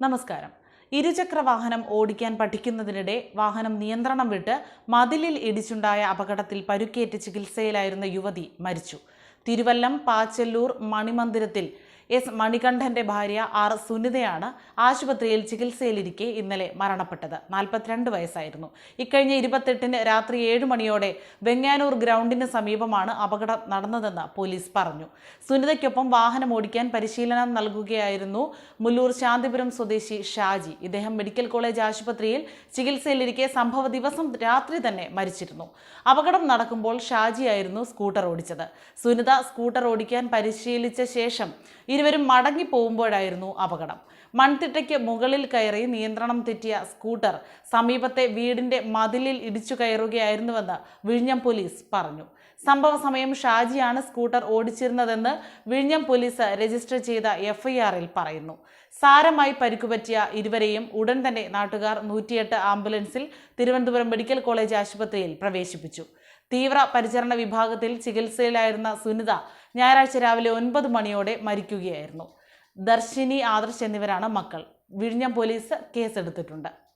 നമസ്കാരം. ഇരുചക്ര വാഹനം ഓടിക്കാൻ പഠിക്കുന്നതിനിടെ വാഹനം നിയന്ത്രണം വിട്ട് മതിലിൽ ഇടിച്ചുണ്ടായ അപകടത്തിൽ പരുക്കേറ്റ് ചികിത്സയിലായിരുന്ന യുവതി മരിച്ചു. തിരുവല്ലം പാച്ചല്ലൂർ മണിമന്ദിരത്തിൽ എസ് മണികണ്ഠന്റെ ഭാര്യ ആർ സുനിതയാണ് ആശുപത്രിയിൽ ചികിത്സയിലിരിക്കെ ഇന്നലെ മരണപ്പെട്ടത്. നാൽപ്പത്തിരണ്ട് വയസ്സായിരുന്നു. ഇക്കഴിഞ്ഞ ഇരുപത്തെട്ടിന് രാത്രി ഏഴ് മണിയോടെ വെങ്ങാനൂർ ഗ്രൗണ്ടിന് സമീപമാണ് അപകടം നടന്നതെന്ന് പോലീസ് പറഞ്ഞു. സുനിതയ്ക്കൊപ്പം വാഹനം ഓടിക്കാൻ പരിശീലനം നൽകുകയായിരുന്നു മുല്ലൂർ ശാന്തിപുരം സ്വദേശി ഷാജി. ഇദ്ദേഹം മെഡിക്കൽ കോളേജ് ആശുപത്രിയിൽ ചികിത്സയിലിരിക്കെ സംഭവ ദിവസം രാത്രി തന്നെ മരിച്ചിരുന്നു. അപകടം നടക്കുമ്പോൾ ഷാജിയായിരുന്നു സ്കൂട്ടർ ഓടിച്ചത്. സുനിത സ്കൂട്ടർ ഓടിക്കാൻ പരിശീലിച്ച ശേഷം ഇരുവരും മടങ്ങി പോകുമ്പോഴായിരുന്നു അപകടം. മൺതിട്ടയ്ക്ക് മുകളിൽ കയറി നിയന്ത്രണം തെറ്റിയ സ്കൂട്ടർ സമീപത്തെ വീടിന്റെ മതിലിൽ ഇടിച്ചു കയറുകയായിരുന്നുവെന്ന് വിഴിഞ്ഞം പോലീസ് പറഞ്ഞു. സംഭവ സമയം ഷാജിയാണ് സ്കൂട്ടർ ഓടിച്ചിരുന്നതെന്ന് വിഴിഞ്ഞം പോലീസ് രജിസ്റ്റർ ചെയ്ത എഫ്ഐആറിൽ പറയുന്നു. സാരമായി പരിക്കുപറ്റിയ ഇരുവരെയും ഉടൻ തന്നെ നാട്ടുകാർ നൂറ്റിയെട്ട് ആംബുലൻസിൽ തിരുവനന്തപുരം മെഡിക്കൽ കോളേജ് ആശുപത്രിയിൽ പ്രവേശിപ്പിച്ചു. തീവ്ര പരിചരണ വിഭാഗത്തിൽ ചികിത്സയിലായിരുന്ന സുനിത ഞായറാഴ്ച രാവിലെ ഒൻപത് മണിയോടെ മരിക്കുകയായിരുന്നു. ദർശിനി ആദർശ് എന്നിവരാണ് മക്കൾ. വിഴിഞ്ഞം പോലീസ് കേസെടുത്തിട്ടുണ്ട്.